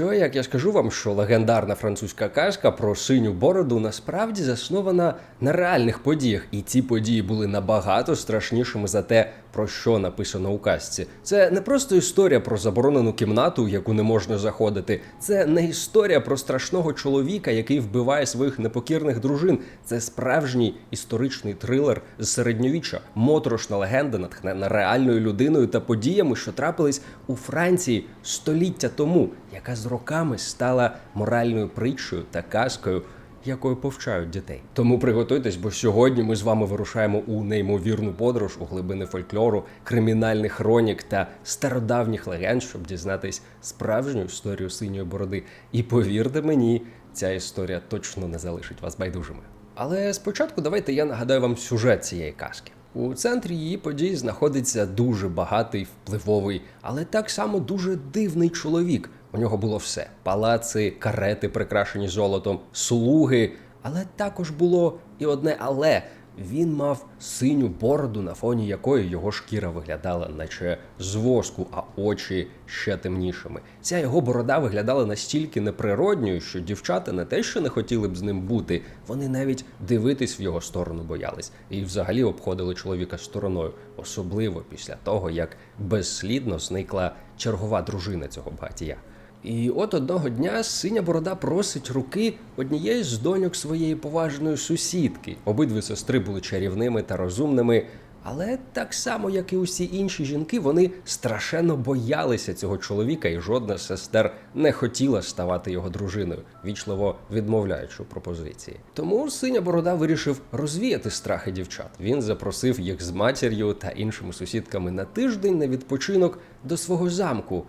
Що як я скажу вам, що легендарна французька казка про синю бороду насправді заснована на реальних подіях, і ці події були набагато страшнішими за те, про що написано у казці. Це не просто історія про заборонену кімнату, в яку не можна заходити. Це не історія про страшного чоловіка, який вбиває своїх непокірних дружин. Це справжній історичний трилер з середньовіччя, моторошна легенда, натхнена реальною людиною та подіями, що трапились у Франції століття тому, яка з роками стала моральною притчою та казкою. Якою повчають дітей, тому приготуйтесь, бо сьогодні ми з вами вирушаємо у неймовірну подорож у глибини фольклору, кримінальних хронік та стародавніх легенд, щоб дізнатись справжню історію синьої бороди. І повірте мені, ця історія точно не залишить вас байдужими. Але спочатку давайте я нагадаю вам сюжет цієї казки. У центрі її подій знаходиться дуже багатий, впливовий, але так само дуже дивний чоловік. У нього було все: палаци, карети, прикрашені золотом, слуги. Але також було і одне але. Він мав синю бороду, на фоні якої його шкіра виглядала, наче з воску, а очі ще темнішими. Ця його борода виглядала настільки неприродньою, що дівчата не те, що не хотіли б з ним бути, вони навіть дивитись в його сторону боялись і взагалі обходили чоловіка стороною, особливо після того, як безслідно зникла чергова дружина цього багатія. І от одного дня синя борода просить руки однієї з доньок своєї поважної сусідки. Обидві сестри були чарівними та розумними, але так само, як і усі інші жінки, вони страшенно боялися цього чоловіка, і жодна з сестер не хотіла ставати його дружиною, вічливо відмовляючи пропозиції. Тому синя борода вирішив розвіяти страхи дівчат. Він запросив їх з матір'ю та іншими сусідками на тиждень на відпочинок до свого замку.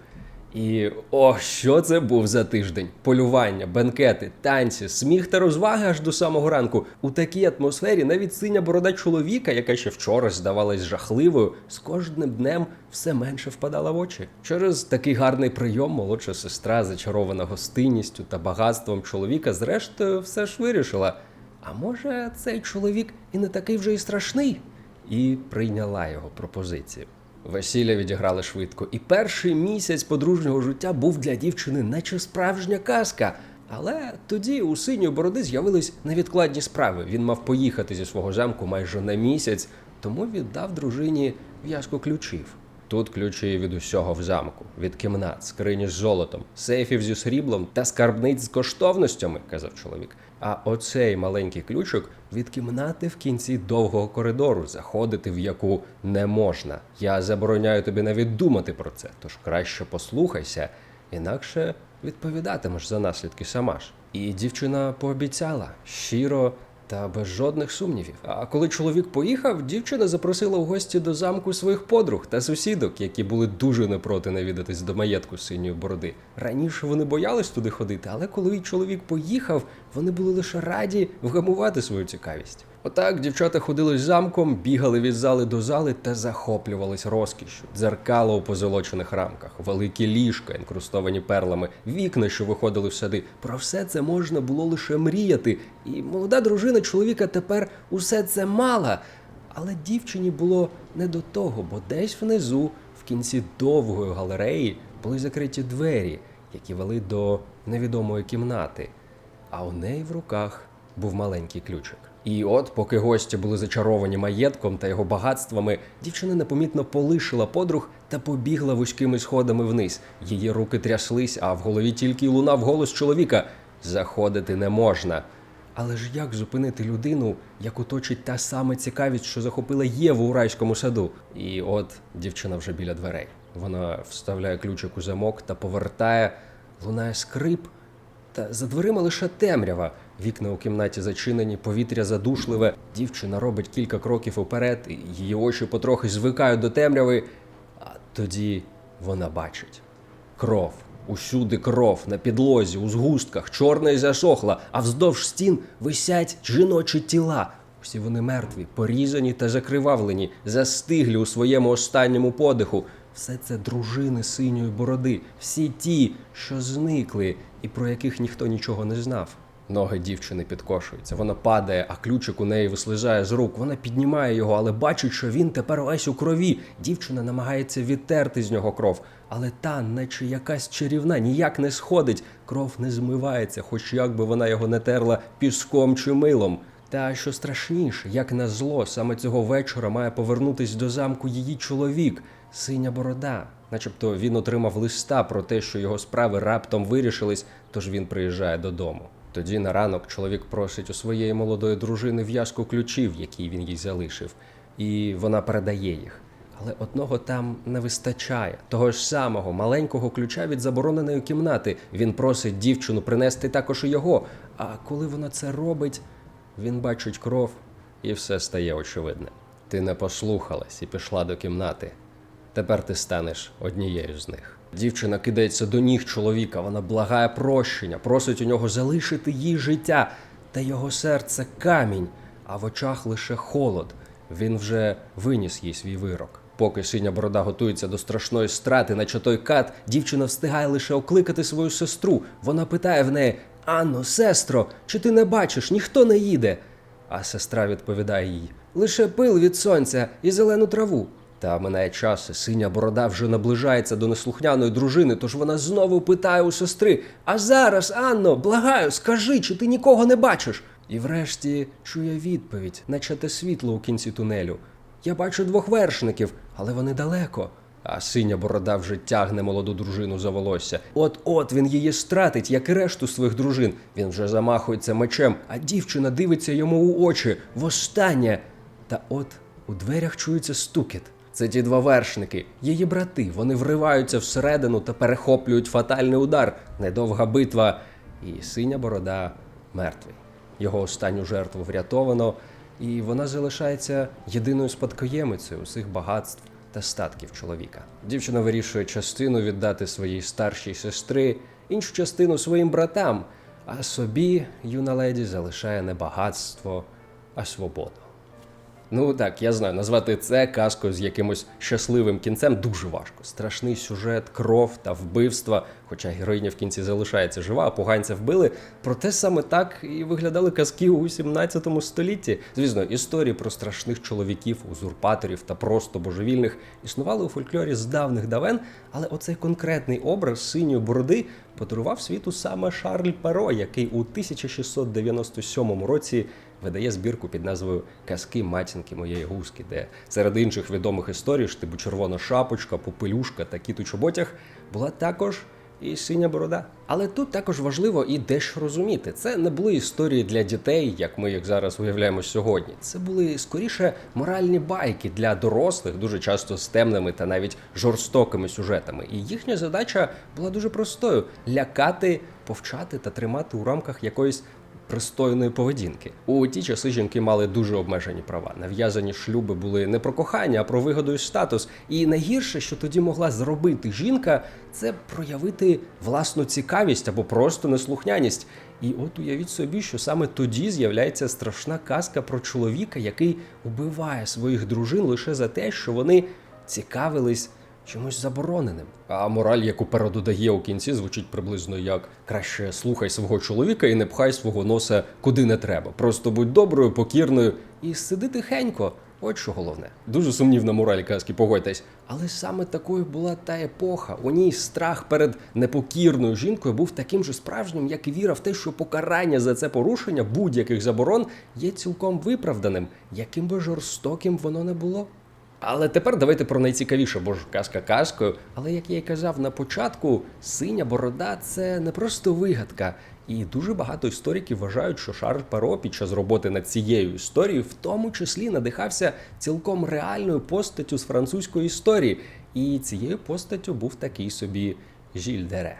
І о, що це був за тиждень? Полювання, бенкети, танці, сміх та розваги аж до самого ранку. У такій атмосфері навіть синя борода чоловіка, яка ще вчора здавалась жахливою, з кожним днем все менше впадала в очі. Через такий гарний прийом молодша сестра, зачарована гостинністю та багатством чоловіка, зрештою все ж вирішила. А може, цей чоловік і не такий вже і страшний? І прийняла його пропозицію. Весілля відіграли швидко, і перший місяць подружнього життя був для дівчини, наче справжня казка. Але тоді у синьої бороди з'явились невідкладні справи. Він мав поїхати зі свого замку майже на місяць, тому віддав дружині в'язку ключів. Тут ключі від усього в замку, від кімнат, скрині з золотом, сейфів зі сріблом та скарбниць з коштовностями, казав чоловік. А оцей маленький ключик від кімнати в кінці довгого коридору, заходити в яку не можна. Я забороняю тобі навіть думати про це, тож краще послухайся, інакше відповідатимеш за наслідки сама ж. І дівчина пообіцяла щиро та без жодних сумнівів. А коли чоловік поїхав, дівчина запросила в гості до замку своїх подруг та сусідок, які були дуже не проти навідатись до маєтку синьої бороди. Раніше вони боялись туди ходити, але коли чоловік поїхав, вони були лише раді вгамувати свою цікавість. Отак дівчата ходили замком, бігали від зали до зали та захоплювались розкішшю. Дзеркало у позолочених рамках, великі ліжка, інкрустовані перлами, вікна, що виходили в сади. Про все це можна було лише мріяти. І молода дружина чоловіка тепер усе це мала. Але дівчині було не до того, бо десь внизу, в кінці довгої галереї, були закриті двері, які вели до невідомої кімнати. А у неї в руках був маленький ключик. І от, поки гості були зачаровані маєтком та його багатствами, дівчина непомітно полишила подруг та побігла вузькими сходами вниз. Її руки тряслись, а в голові тільки лунав голос чоловіка: заходити не можна. Але ж як зупинити людину, яку точить та сама цікавість, що захопила Єву у райському саду? І от дівчина вже біля дверей. Вона вставляє ключик у замок та повертає, лунає скрип. Та за дверима лише темрява. Вікна у кімнаті зачинені, повітря задушливе. Дівчина робить кілька кроків уперед, і її очі потрохи звикають до темряви. А тоді вона бачить кров. Усюди кров на підлозі, у згустках, чорна і засохла, а вздовж стін висять жіночі тіла. Всі вони мертві, порізані та закривавлені, застиглі у своєму останньому подиху. Все це дружини синьої бороди, всі ті, що зникли і про яких ніхто нічого не знав. Ноги дівчини підкошуються. Вона падає, а ключик у неї вислизає з рук. Вона піднімає його, але бачить, що він тепер весь у крові. Дівчина намагається відтерти з нього кров, але та, наче якась чарівна, ніяк не сходить. Кров не змивається, хоч як би вона його не терла піском чи милом. Та що страшніше, як на зло, саме цього вечора має повернутись до замку її чоловік, синя борода. Начебто він отримав листа про те, що його справи раптом вирішились, тож він приїжджає додому. Тоді на ранок чоловік просить у своєї молодої дружини в'язку ключів, які він їй залишив, і вона передає їх. Але одного там не вистачає того ж самого маленького ключа від забороненої кімнати. Він просить дівчину принести також і його. А коли вона це робить, він бачить кров, і все стає очевидне. Ти не послухалась і пішла до кімнати. Тепер ти станеш однією з них. Дівчина кидається до ніг чоловіка, вона благає прощення, просить у нього залишити їй життя, та його серце камінь, а в очах лише холод. Він вже виніс їй свій вирок. Поки синя борода готується до страшної страти, наче той кат, дівчина встигає лише окликати свою сестру. Вона питає в неї: Анно, сестро, чи ти не бачиш, ніхто не їде? А сестра відповідає їй: лише пил від сонця і зелену траву. Та минає час, і синя борода вже наближається до неслухняної дружини, тож вона знову питає у сестри: А зараз, Анно, благаю, скажи, чи ти нікого не бачиш? І врешті чує відповідь, наче те світло у кінці тунелю. Я бачу двох вершників, але вони далеко. А синя борода вже тягне молоду дружину за волосся. От-от він її стратить, як і решту своїх дружин. Він вже замахується мечем, а дівчина дивиться йому у очі. Востаннє. Та от у дверях чується стукіт. Це ті два вершники, її брати. Вони вриваються всередину та перехоплюють фатальний удар. Недовга битва, і синя борода мертвий. Його останню жертву врятовано, і вона залишається єдиною спадкоємицею усіх багатств та статків чоловіка. Дівчина вирішує частину віддати своїй старшій сестри, іншу частину своїм братам, а собі юна леді залишає не багатство, а свободу. Ну так, я знаю, назвати це казкою з якимось щасливим кінцем дуже важко. Страшний сюжет, кров та вбивства. Хоча героїня в кінці залишається жива, а поганця вбили. Проте саме так і виглядали казки у 17 столітті. Звісно, історії про страшних чоловіків, узурпаторів та просто божевільних існували у фольклорі з давних давен, але оцей конкретний образ синьої бороди подарував світу саме Шарль Перо, який у 1697 році видає збірку під назвою Казки матінки моєї гуски, де серед інших відомих історій, штибу червона шапочка, попелюшка та кіт у чоботях, була також і синя борода. Але тут також важливо і дещо розуміти. Це не були історії для дітей, як ми їх зараз уявляємо сьогодні. Це були скоріше моральні байки для дорослих, дуже часто з темними та навіть жорстокими сюжетами. І їхня задача була дуже простою: лякати, повчати та тримати у рамках якоїсь пристойної поведінки. У ті часи жінки мали дуже обмежені права. Нав'язані шлюби були не про кохання, а про вигоду і статус. І найгірше, що тоді могла зробити жінка, це проявити власну цікавість або просто неслухняність. І от уявіть собі, що саме тоді з'являється страшна казка про чоловіка, який убиває своїх дружин лише за те, що вони цікавились чимось забороненим. А мораль, яку Перо у кінці, звучить приблизно як краще слухай свого чоловіка і не пхай свого носа куди не треба. Просто будь доброю, покірною і сиди тихенько. От що головне. Дуже сумнівна мораль казки, погодьтесь. Але саме такою була та епоха. У ній страх перед непокірною жінкою був таким же справжнім, як і віра в те, що покарання за це порушення будь-яких заборон є цілком виправданим, яким би жорстоким воно не було. Але тепер давайте про найцікавіше, бо ж казка казкою. Але як я й казав на початку, синя борода це не просто вигадка. І дуже багато істориків вважають, що Шарль Перо під час роботи над цією історією, в тому числі надихався цілком реальною постаттю з французької історії. І цією постаттю був такий собі Жіль Дере.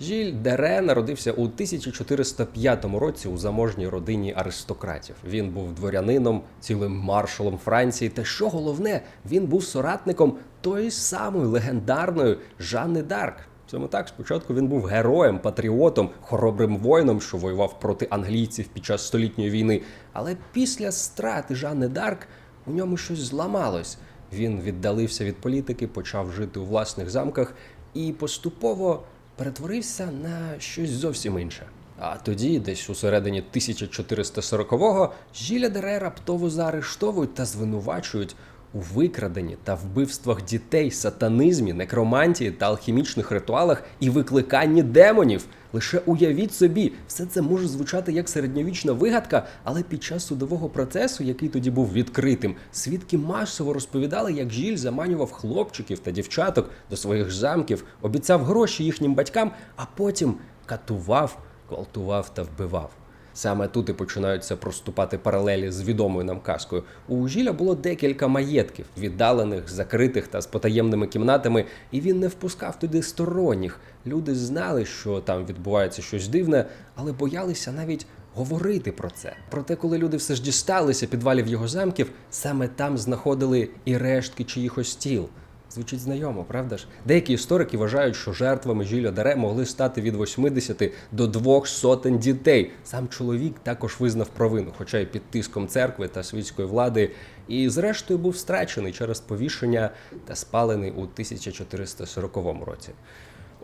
Жіль Дере народився у 1405 році у заможній родині аристократів. Він був дворянином, цілим маршалом Франції. Та що головне, він був соратником тої самої легендарної Жанни Дарк. Цьому так спочатку він був героєм, патріотом, хоробрим воїном, що воював проти англійців під час столітньої війни. Але після страти Жанни Дарк у ньому щось зламалось. Він віддалився від політики, почав жити у власних замках і поступово перетворився на щось зовсім інше. А тоді, десь у середині 1440-го, Жіля Дере раптово заарештовують та звинувачують у викраденні та вбивствах дітей, сатанизмі, некромантії та алхімічних ритуалах і викликанні демонів. Лише уявіть собі, все це може звучати як середньовічна вигадка, але під час судового процесу, який тоді був відкритим, свідки масово розповідали, як Жіль заманював хлопчиків та дівчаток до своїх замків, обіцяв гроші їхнім батькам, а потім катував, гвалтував та вбивав. Саме тут і починаються проступати паралелі з відомою нам казкою. У Жіля було декілька маєтків, віддалених, закритих та з потаємними кімнатами, і він не впускав туди сторонніх. Люди знали, що там відбувається щось дивне, але боялися навіть говорити про це. Проте, коли люди все ж дісталися підвалів його замків, саме там знаходили і рештки чиїхось тіл. Звучить знайомо, правда ж? Деякі історики вважають, що жертвами Жіля Даре могли стати від 80 до двох сотень дітей. Сам чоловік також визнав провину, хоча й під тиском церкви та світської влади, і зрештою був страчений через повішення та спалений у 1440 році.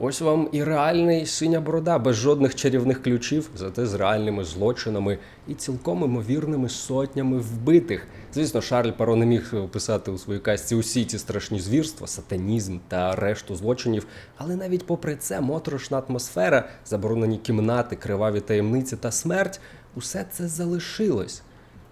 Ось вам і реальний синя борода без жодних чарівних ключів, зате з реальними злочинами і цілком імовірними сотнями вбитих. Звісно, Шарль Паро не міг описати у своїй казці усі ці страшні звірства, сатанізм та решту злочинів. Але навіть попри це моторошна атмосфера, заборонені кімнати, криваві таємниці та смерть усе це залишилось.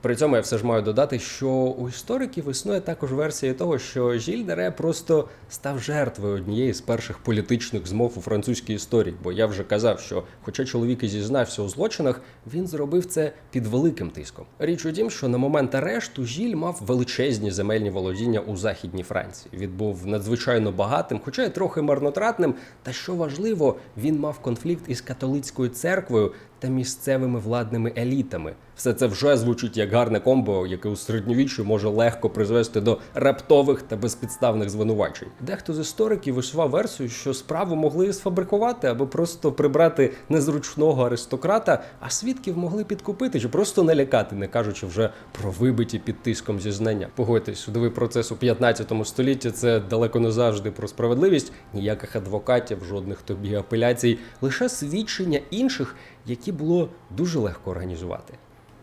При цьому я все ж маю додати, що у істориків існує також версія того, що Жіль Дере просто став жертвою однієї з перших політичних змов у французькій історії. Бо я вже казав, що, хоча чоловік і зізнався у злочинах, він зробив це під великим тиском. Річ у тім, що на момент арешту Жіль мав величезні земельні володіння у західній Франції. Він був надзвичайно багатим, хоча й трохи марнотратним. Та що важливо, він мав конфлікт із католицькою церквою та місцевими владними елітами. Все це вже звучить як гарне комбо, яке у середньовіччі може легко призвести до раптових та безпідставних звинувачень. Дехто з істориків висував версію, що справу могли сфабрикувати або просто прибрати незручного аристократа, а свідків могли підкупити чи просто налякати, не кажучи вже про вибиті під тиском зізнання. Погодьтесь, судовий процес у 15 столітті це далеко не завжди про справедливість, ніяких адвокатів, жодних тобі апеляцій, лише свідчення інших, які було дуже легко організувати.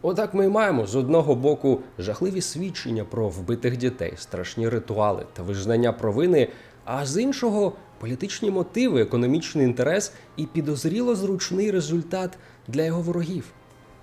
Отак ми маємо з одного боку жахливі свідчення про вбитих дітей, страшні ритуали та визнання провини, а з іншого політичні мотиви, економічний інтерес і підозріло зручний результат для його ворогів.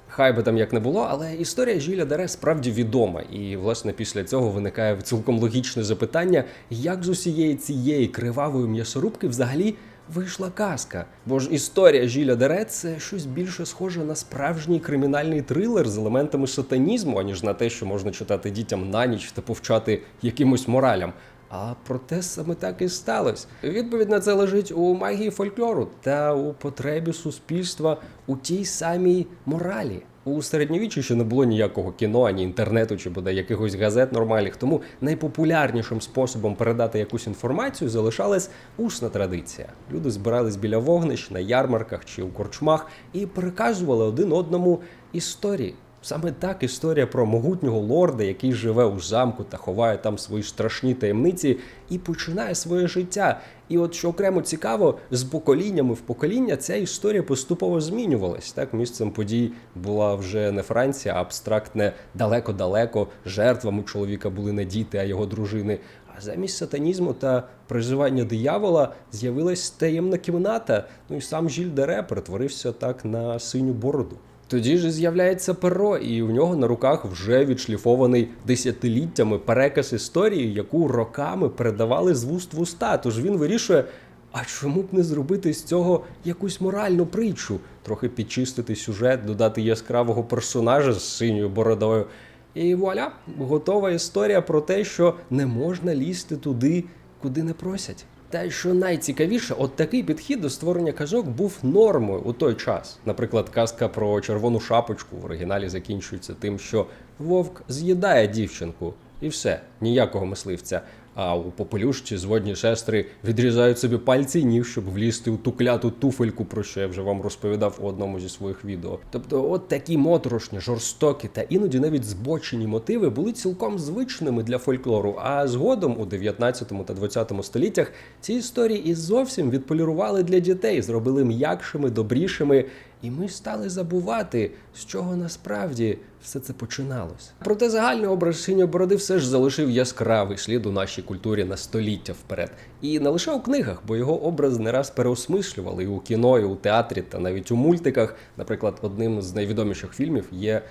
Хай би там як не було, але історія Жіля Дере справді відома, і власне після цього виникає цілком логічне запитання, як з усієї цієї кривавої м'ясорубки взагалі вийшла казка. Бо ж історія Жіля Дере це щось більше схоже на справжній кримінальний трилер з елементами сатанізму, аніж на те, що можна читати дітям на ніч та повчати якимось моралям. А проте саме так і сталося. Відповідь на це лежить у магії фольклору та у потребі суспільства у тій самій моралі. У середньовіччі ще не було ніякого кіно, ані інтернету, чи бодай якихось газет нормальних. Тому найпопулярнішим способом передати якусь інформацію залишалась усна традиція. Люди збирались біля вогнищ на ярмарках чи у корчмах і переказували один одному історії. Саме так історія про могутнього лорда, який живе у замку та ховає там свої страшні таємниці, і починає своє життя. І от що окремо цікаво, з поколіннями в покоління ця історія поступово змінювалась. Так, місцем подій була вже не Франція, а абстрактне далеко-далеко. Жертвами чоловіка були не діти, а його дружини. А замість сатанізму та призивання диявола з'явилась таємна кімната. Ну і сам Жіль Дере перетворився так на синю бороду. Тоді ж з'являється перо, і в нього на руках вже відшліфований десятиліттями переказ історії, яку роками передавали з вуст в уста. Тож він вирішує. А чому б не зробити з цього якусь моральну притчу? Трохи підчистити сюжет, додати яскравого персонажа з синьою бородою. І вуаля, готова історія про те, що не можна лізти туди, куди не просять. Та що найцікавіше, от такий підхід до створення казок був нормою у той час. Наприклад, казка про червону шапочку в оригіналі закінчується тим, що вовк з'їдає дівчинку, і все, ніякого мисливця. А у попелюшці зводні сестри відрізають собі пальці і ніг, щоб влізти у ту кляту туфельку, про що я вже вам розповідав у одному зі своїх відео. Тобто, от такі моторошні, жорстокі та іноді навіть збочені мотиви були цілком звичними для фольклору. А згодом у 19 та 20 століттях ці історії і зовсім відполірували для дітей, зробили м'якшими, добрішими і ми стали забувати, з чого насправді все це починалося. Проте загальний образ синьої бороди все ж залишив яскравий слід у нашій культурі на століття вперед. І не лише у книгах, бо його образ не раз переосмислювали і у кіно, і у театрі, та навіть у мультиках. Наприклад, одним з найвідоміших фільмів є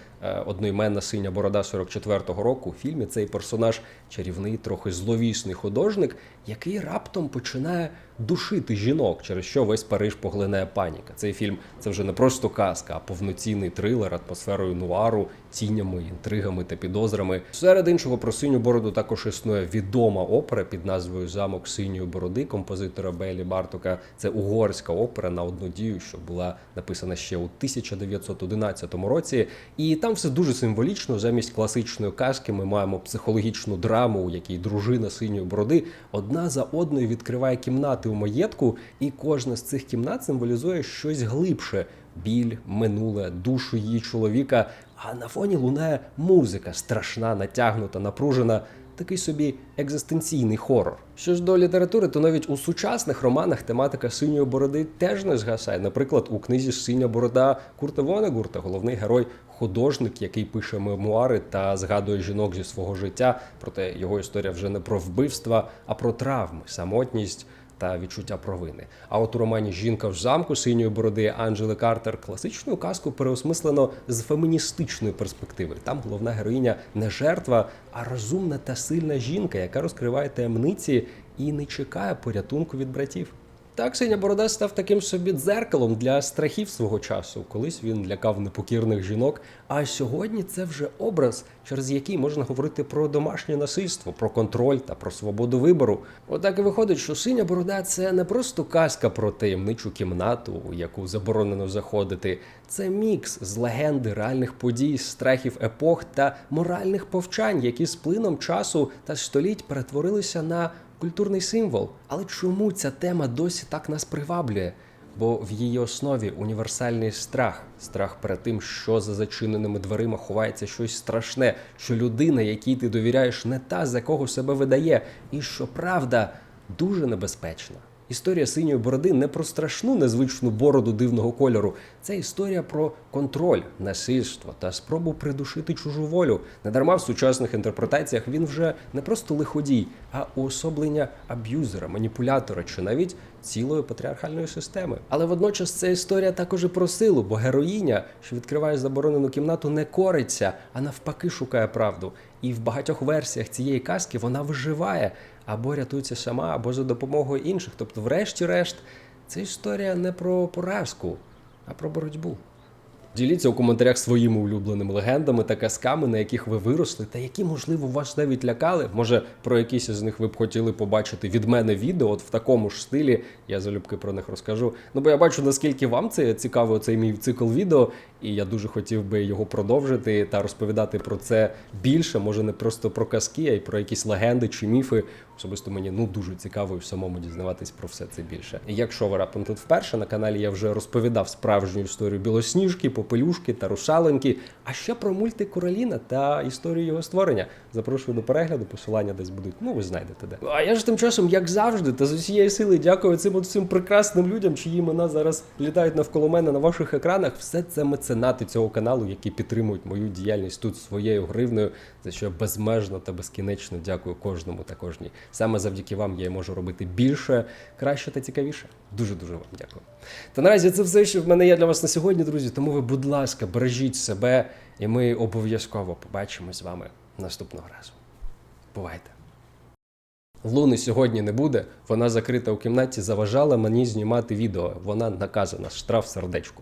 одноіменна синя борода 44-го року. У фільмі цей персонаж чарівний, трохи зловісний художник, який раптом починає душити жінок, через що весь Париж поглинає паніка. Цей фільм це вже не просто казка, а повноцінний трилер атмосферою нуару, тінями, інтригами та підозрами. Серед іншого про синю бороду також існує відома опера під назвою Замок синьої бороди композитора Белі Бартока. Це угорська опера на одну дію, що була написана ще у 1911 році. І там все дуже символічно. Замість класичної казки ми маємо психологічну драму, у якій дружина синьої бороди одна за одною відкриває кімнати у маєтку, і кожна з цих кімнат символізує щось глибше. Біль, минуле, душу її чоловіка. А на фоні лунає музика, страшна, натягнута, напружена. Такий собі екзистенційний хорор. Що ж до літератури, то навіть у сучасних романах тематика синьої бороди теж не згасає. Наприклад, у книзі Синя борода Курта Вонегурта головний герой художник, який пише мемуари та згадує жінок зі свого життя. Проте його історія вже не про вбивства, а про травми, самотність та відчуття провини. А от у романі Жінка в замку синьої бороди Анджели Картер класичну казку переосмислено з феміністичної перспективи. Там головна героїня не жертва, а розумна та сильна жінка, яка розкриває таємниці і не чекає порятунку від братів. Так, синя борода став таким собі дзеркалом для страхів свого часу. Колись він лякав непокірних жінок. А сьогодні це вже образ, через який можна говорити про домашнє насильство, про контроль та про свободу вибору. Отак і виходить, що синя борода це не просто казка про таємничу кімнату, у яку заборонено заходити. Це мікс з легенди реальних подій, страхів епох та моральних повчань, які з плином часу та століть перетворилися на культурний символ. Але чому ця тема досі так нас приваблює? Бо в її основі універсальний страх, страх перед тим, що за зачиненими дверима ховається щось страшне, що людина, якій ти довіряєш, не та, за кого себе видає, і що правда дуже небезпечна. Історія синьої бороди не про страшну незвичну бороду дивного кольору. Це історія про контроль, насильство та спробу придушити чужу волю. Недарма в сучасних інтерпретаціях він вже не просто лиходій, а уособлення аб'юзера, маніпулятора чи навіть цілої патріархальної системи. Але водночас це історія також і про силу, бо героїня, що відкриває заборонену кімнату, не кориться, а навпаки шукає правду. І в багатьох версіях цієї казки вона виживає або рятується сама, або за допомогою інших. Тобто, врешті-решт, це історія не про поразку, а про боротьбу. Діліться у коментарях своїми улюбленими легендами та казками, на яких ви виросли, та які, можливо, вас навіть лякали. Може, про якісь з них ви б хотіли побачити від мене відео, от в такому ж стилі. Я залюбки про них розкажу. Ну бо я бачу, наскільки вам це цікаво, цей мій цикл відео, і я дуже хотів би його продовжити та розповідати про це більше. Може, не просто про казки, а й про якісь легенди чи міфи. Особисто мені ну дуже цікаво самому дізнаватись про все це більше. Якщо ви раптом тут вперше на каналі я вже розповідав справжню історію білосніжки, попелюшки та русалоньки, а ще про мультик Короліна та історію його створення. Запрошую до перегляду, посилання десь будуть. Ну ви знайдете де. А я ж тим часом, як завжди, та з усієї сили дякую цим цим прекрасним людям, чиї імена зараз літають навколо мене на ваших екранах. Все це меценати цього каналу, які підтримують мою діяльність тут своєю гривнею, за що безмежно та безкінечно дякую кожному та кожній. Саме завдяки вам я можу робити більше, краще та цікавіше. Дуже дуже вам дякую. Та наразі це все, що в мене є для вас на сьогодні, друзі. Тому ви, будь ласка, бережіть себе, і ми обов'язково побачимось з вами наступного разу. Бувайте! Луни сьогодні не буде. Вона закрита у кімнаті, заважала мені знімати відео. Вона наказана, штраф сердечку.